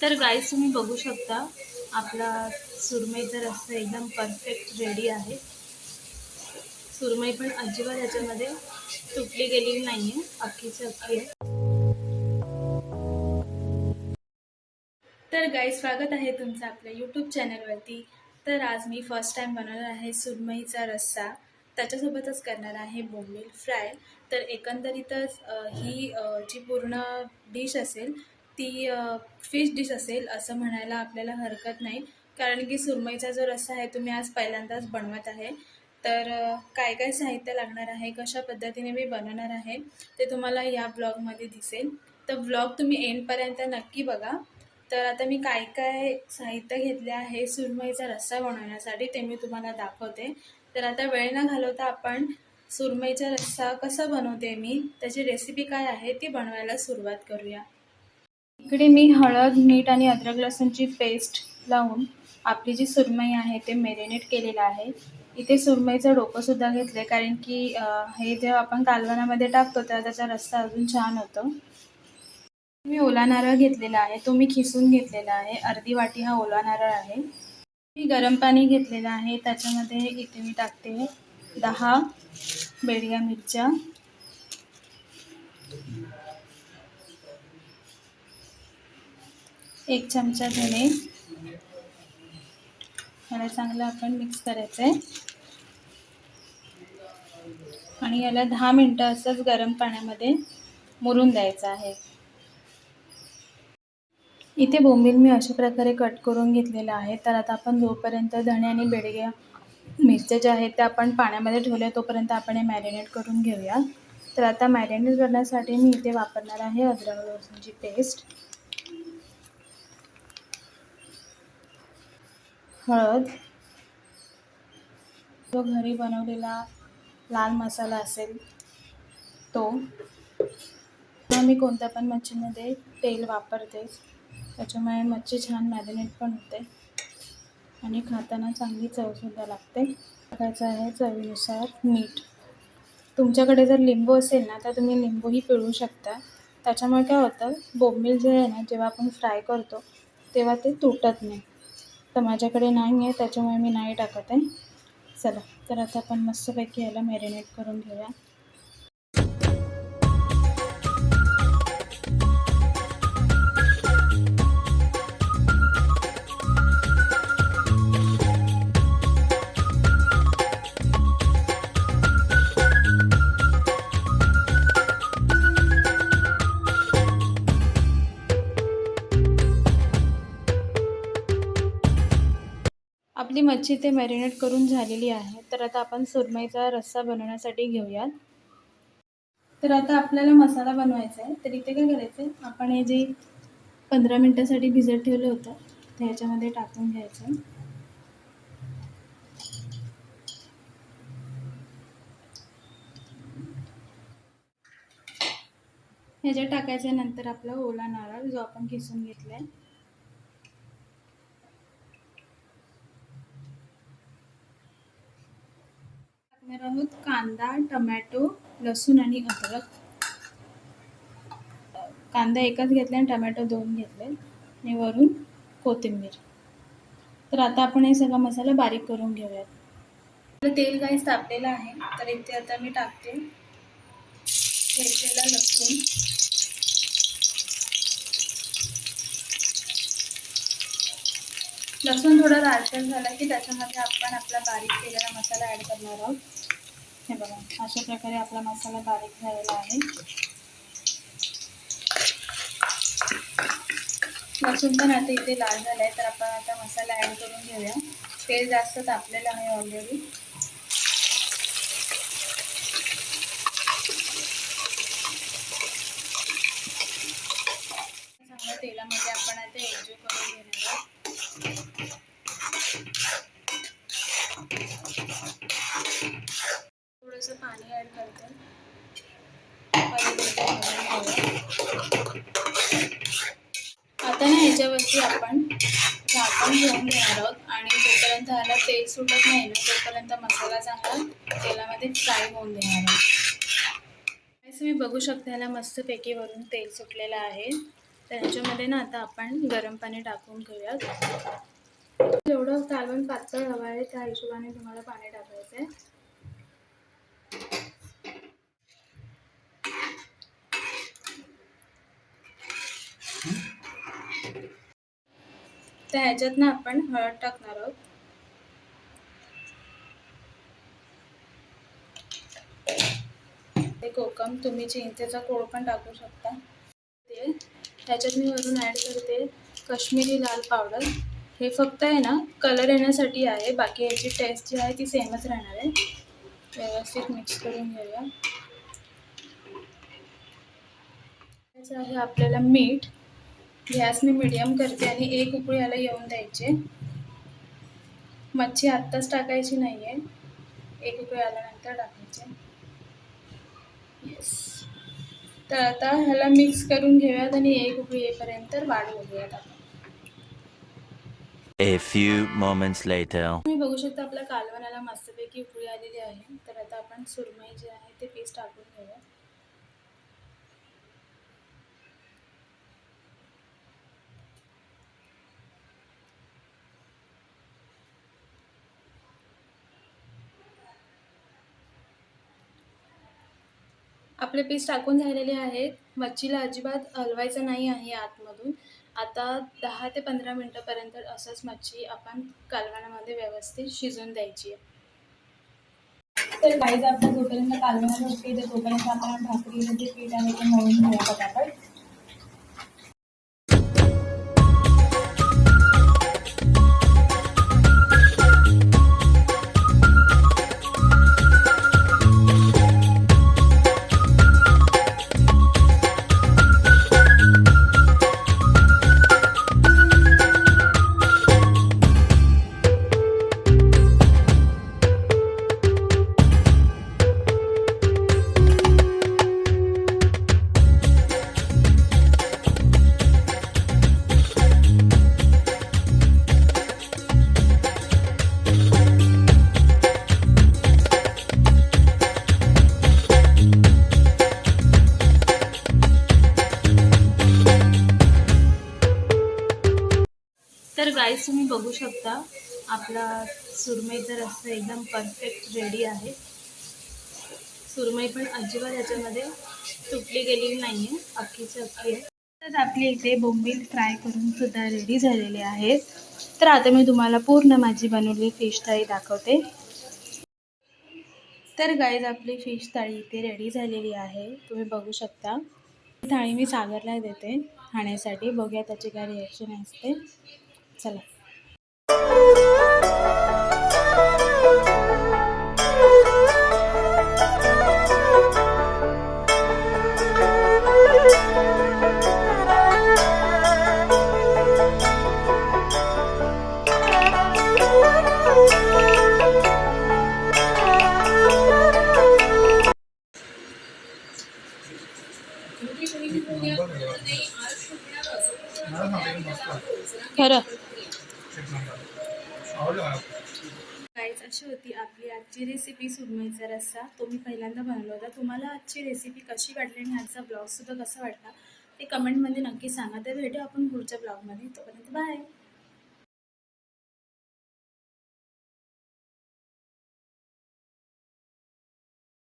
तर गाईस तुम्ही बघू शकता आपला सुरमईचा रस्सा एकदम परफेक्ट रेडी आहे. सुरमई पण अजिबात याच्यामध्ये तुटली गेलेली नाही आहे अख्खीची अख्खी आहे. तर गाई स्वागत आहे तुमचं आपल्या यूट्यूब चॅनलवरती तर आज मी फर्स्ट टाईम बनवणार आहे सुरमईचा रस्सा. त्याच्यासोबतच करणार आहे बोंबील फ्राय तर एकंदरीतच ही जी पूर्ण डिश असेल ती फिश डिश असेल असं म्हणायला आपल्याला हरकत नाही. कारण की सुरमईचा जो रस्सा आहे तो मी आज पहिल्यांदाच बनवत आहे. तर काय काय साहित्य लागणार आहे कशा पद्धतीने मी बनवणार आहे ते तुम्हाला या ब्लॉगमध्ये दिसेल. तर ब्लॉग तुम्ही एंडपर्यंत नक्की बघा. तर आता मी काय काय साहित्य घेतले आहे सुरमईचा रस्सा बनवण्यासाठी ते मी तुम्हाला दाखवते. तर आता वेळ न घालवता आपण सुरमईचा रस्सा कसा बनवते मी त्याची रेसिपी काय आहे ती बनवायला सुरुवात करूया. इकडे मी हळद मीठ आणि अद्रक लसूणची पेस्ट लावून आपली जी सुरमई आहे ते मेरिनेट केलेलं आहे. इथे सुरमईचं डोकंसुद्धा घेतलं आहे कारण की हे जेव्हा आपण कालवणामध्ये टाकतो तेव्हा त्याचा रस्सा अजून छान होतो. मी ओला नारळ घेतलेला आहे तो मी खिसून घेतलेला आहे. अर्धी वाटी हा ओला नारळ आहे. मी गरम पाणी घेतलेलं आहे त्याच्यामध्ये इथे मी टाकते दहा बेडग्या मिरच्या. एक चमचा धने याला चांगलं आपण मिक्स करायचं आहे आणि याला दहा मिनटं असंच गरम पाण्यामध्ये मुरून द्यायचं आहे. इथे बोंबील मी अशा प्रकारे कट करून घेतलेलं आहे. तर आता आपण जोपर्यंत धणे आणि बेडग्या मिरच्या ज्या आहेत त्या आपण पाण्यामध्ये ठेवल्या तोपर्यंत आपण हे मॅरिनेट करून घेऊया. तर आता मॅरिनेट करण्यासाठी मी इथे वापरणार आहे अद्रक लसूणची पेस्ट हळद. जो घरी बनवलेला लाल मसाला असेल तो. मी कोणत्या पण मच्छीमध्ये तेल वापरते. त्याच्यामुळे मच्छी छान मॅरिनेट पण होते. आणि खाताना चांगली चवसुद्धा लागते. टाकायचं आहे चवीनुसार मीठ. तुमच्याकडे जर लिंबू असेल ना तर तुम्ही लिंबूही पिळू शकता. त्याच्यामुळे काय होतं बोंबील जे आहे ना जेव्हा आपण फ्राय करतो तेव्हा ते तुटत नाही. तर माझ्याकडे नाही आहे त्याच्यामुळे मी नाही टाकत आहे. चला तर आता आपण मस्तपैकी याला मॅरिनेट करून घेऊया. आपली मच्छी ते मॅरिनेट करून झालेली आहे. तर आता आपण सुरमईचा रस्सा बनवण्यासाठी घेऊयात. तर आता आपल्याला मसाला बनवायचा आहे. तर इथे काय करायचं आहे आपण हे जे पंधरा मिनटासाठी भिजत ठेवलं होतं ते ह्याच्यामध्ये टाकून घ्यायचं आहे. ह्याच्यात टाकायच्या नंतर आपला ओला नारळ जो आपण किसून घेतला आहे टाकणार आहोत कांदा टमॅटो लसूण आणि अद्रक. कांदा एकच घेतला आणि टमॅटो दोन घेतले आणि वरून कोथिंबीर. तर आता आपण हे सगळा मसाला बारीक करून घेऊयात. आपलं तेल काही तापलेलं आहे. तर इथे आता मी टाकते. घेतलेला लसूण. लसूण थोडं लालसर झालं की त्याच्यामध्ये आपण आपला बारीक केलेला मसाला ॲड करणार आहोत. हे बघा अशा प्रकारे आपला मसाला बारीक झालेला आहे. लसूण पण आता इथे लाल झाला आहे तर आपण आता मसाला ॲड करून घेऊया. तेल जास्त तापलेलं आहे ऑलरेडी तेलामध्ये आपण आता एकजीव करून घेणार आहोत थोडंसं पाणी ॲड करते पहिले ते घालून घेऊया. आता ना ह्याच्यावरती आपण झाकण घेऊन घेणार आहोत. आणि जोपर्यंत ह्याला तेल सुटत नाही ना तोपर्यंत मसाला चांगला तेलामध्ये फ्राय होऊन देणार आहोत. तुम्ही मी बघू शकते ह्याला मस्तपैकी वरून तेल सुटलेलं आहे. तर ह्याच्यामध्ये ना आता आपण गरम पाणी टाकून घेऊयात. जेवढं कालवण पातळ हवं आहे त्या हिशोबाने तुम्हाला पाणी टाकायचं आहे तर ह्याच्यात ना आपण हळद टाकणार आहोत. ते कोकम तुम्ही चिंचेचा कोळ पण टाकू शकता. ते ह्याच्यात मी वरून ॲड करते कश्मीरी लाल पावडर. हे फक्त आहे ना कलर येण्यासाठी आहे. बाकी याची टेस्ट जी आहे ती सेमच राहणार आहे. व्यवस्थित मिक्स करून घेऊया. त्याचं आहे आपल्याला मीठ. गॅस मी मिडियम करते आणि एक उकळी याला येऊन द्यायचे. मच्छी आत्ताच टाकायची नाही आहे एक उकळी आल्यानंतर टाकायचे. येस तर आता ह्याला मिक्स करून घेऊयात आणि एक उकळी येईपर्यंत वाढ बघूयात आपण. A few moments later. तुम्ही बघू शकता आपल्या कालवणाला मस्तपैकी उकळी आलेली आहे. तर आता आपण सुरमई जे आहे ते पीस टाकून घेऊया आपले पीस टाकून झालेले आहेत. मच्छीला अजिबात हलवायचं नाही आहे आतमधून. आता दहा ते पंधरा मिनटापर्यंत असंच मच्छी आपण कालवणामध्ये व्यवस्थित शिजून द्यायची आहे. तर गाईज आपलं जोपर्यंत कालवणाचं पीठ तोपर्यंत आपण भाकरीमध्ये पीठ आहे ते मळून घेऊया पटापट तर गाईज तुम्ही बघू शकता आपला सुरमईचा रस्सा एकदम परफेक्ट रेडी आहे. सुरमई पण अजिबात याच्यामध्ये तुटली गेलेली नाही आहे अख्खीची अख्खी आहे. तर आपली इथे बोंबील फ्राय करून सुद्धा रेडी झालेले आहेत तर आता मी तुम्हाला पूर्ण माझी बनवलेली फिश थाळी दाखवते. तर गाईज आपली फिश थाळी इथे रेडी झालेली आहे. तुम्ही बघू शकता. थाळी मी सागरला देते खाण्यासाठी. बघूया त्याची काय रिॲक्शन असते. चला. रेसिपी सुरमईचा रस्सा तो मी पहिल्यांदा बनवला होता. तुम्हाला आजची रेसिपी कशी वाटली आणि आजचा ब्लॉगसुद्धा कसा वाटला ते कमेंटमध्ये नक्की सांगा. तर भेटू आपण पुढच्या ब्लॉगमध्ये तोपर्यंत बाय